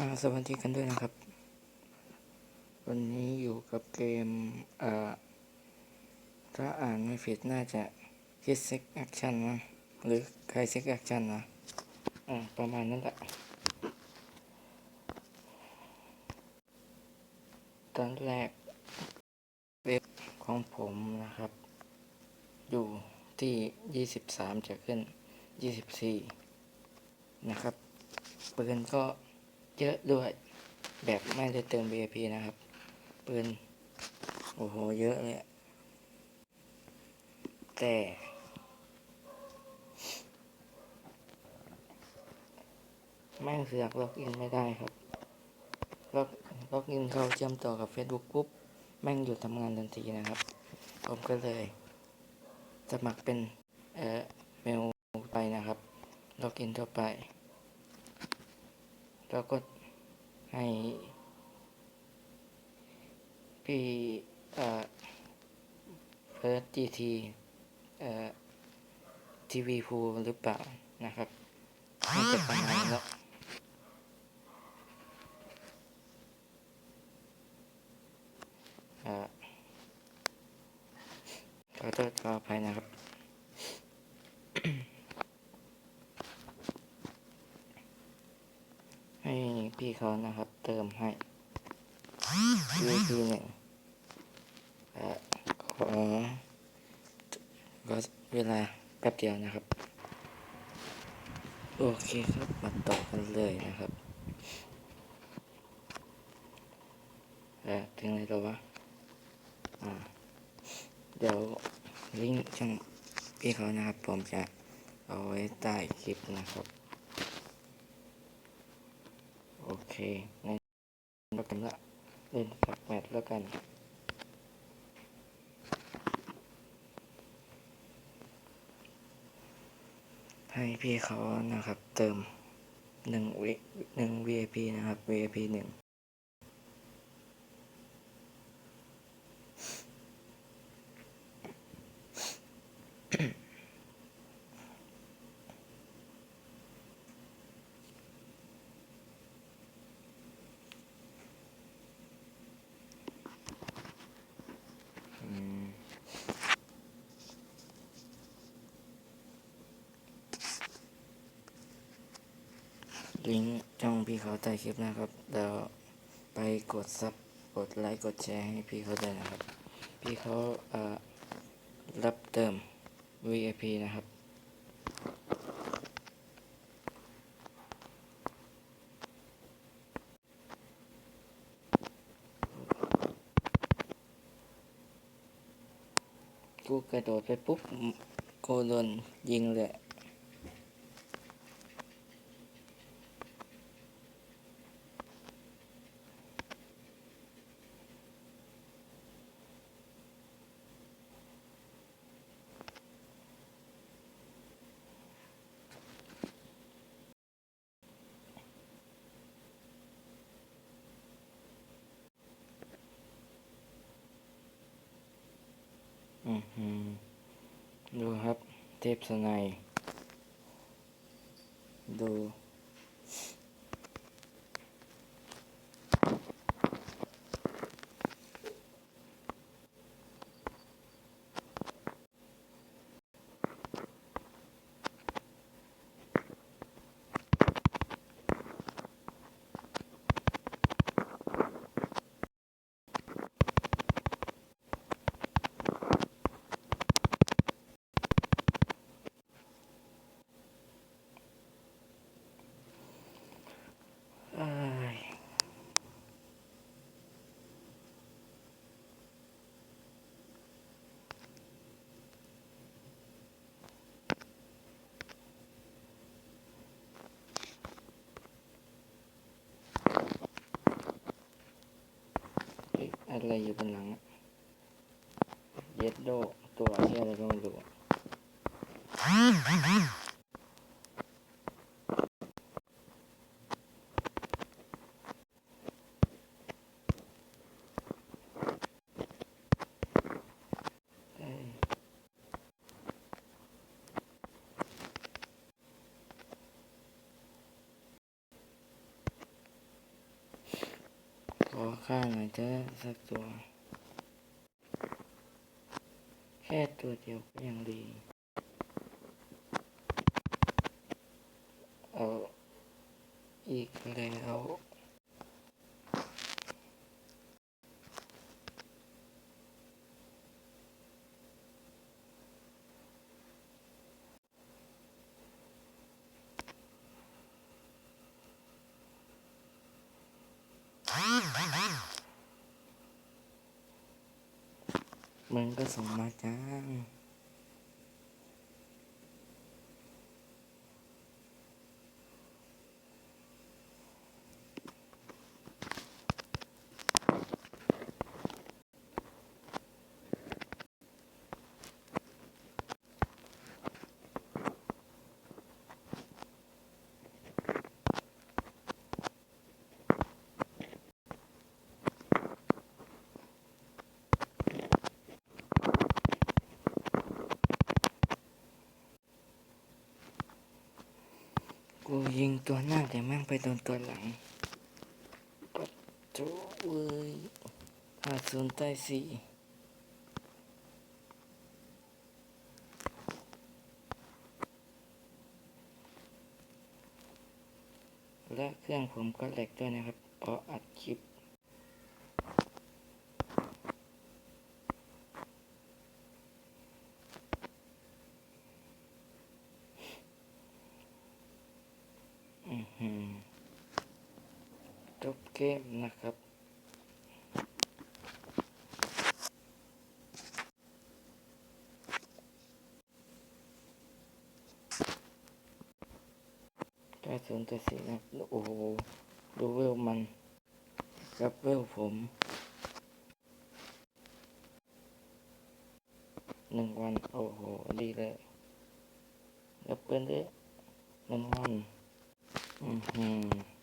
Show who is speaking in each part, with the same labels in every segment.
Speaker 1: อ่าสวัสดีกันด้วยนะครับ วันนี้อยู่กับเกมเอ่อถ้าอ่านไม่ผิดน่าจะคิดเซ็กแอคชั่นมั้งหรือใครเซ็กแอคชั่นนะอ่าประมาณนั้นแหละตอนแรกเว็บของผมนะครับ อยู่ที่ 23 จะขึ้น 24 นะครับปืนก็ เยอะด้วย แบบไม่ได้เติม VIP นะครับ ปืน โอ้โห เยอะเลย แต่แม่เสือกล็อกอินไม่ได้ครับ ล็อกล็อกอินเข้าเชื่อมต่อกับ Facebook ปุ๊บ แม่งหยุดทำงานทันทีนะครับ ผมก็เลย สมัครเป็น เอ่อ เมลไปนะครับ ล็อกอินเข้าไป เราก็ให้พี่เอ่อเฟิร์สจีทีเอ่อทีวีพูหรือเปล่านะครับน่าจะประมาณแล้วเอ่อขอโทษขออภัยนะครับ ให้ พี่เขานะครับ เติมให้ VIP หนึ่งเอ่อขอก็เวลาแป๊บเดียวนะครับ โอเคครับมาต่อกันเลยนะครับเอ่อถึงไหนแล้ววะอ่าเดี๋ยวลิงก์ช่องพี่เขานะครับ ผมจะเอาไว้ใต้คลิปนะครับ โอเค งั้นเรากันละเล่นสักแมตช์แล้วกันให้พี่เขานะครับ เติมหนึ่งวิหนึ่ง VIP นะครับ VIP หนึ่ง ลิงก์ช่องพี่เขาใต้คลิปนะครับเดี๋ยวไปกดซับกดไลค์กดแชร์ให้พี่เขาได้นะครับ พี่เขาเอ่อรับเติม VIP นะครับกูกระโดดไปปุ๊บโกโดนยิงเลย อือหือ ดูครับ เทพสนัยดู ดอะไรอยู่บนหลังเย็ดโดตัวที่อะไรก็ไม่รู้ อค่าหน่อยเถอะสักตัว แค่ตัวเดียวก็ยังดี เอาอีกแล้ว มึงก็ส่งมาจ้า กูยิงตัวหน้าแต่แม่งไปโดนตัวหลังปัดโจ้เว้ยห้าศูนย์ใต้สี่และเครื่องผมก็แหลกด้วยนะครับเพราะอัดคลิป อื้อหือ จบเกมนะครับใกล้ศูนย์ตัวสี่นะ โอ้โห ดูเวลมัน กับเวลผม หนึ่งวัน โอ้โห ดีเลย แล้วเปิ้ลด้วยหนึ่งวัน อือหือ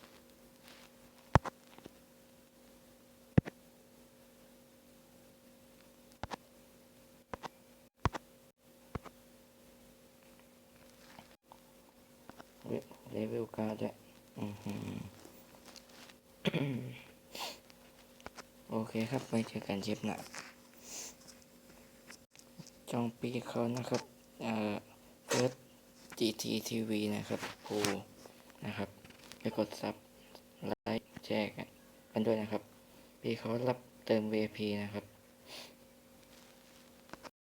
Speaker 1: เลเวลการ์ดอะอือหือโอเคครับไปเจอกันเชฟหนะจองปีเขานะครับ เอ่อเฟิร์ส GTTV นะครับภูนะครับ ไปกดซับ ไลค์แชร์กันด้วยนะครับพี่เขารับเติม VP นะครับ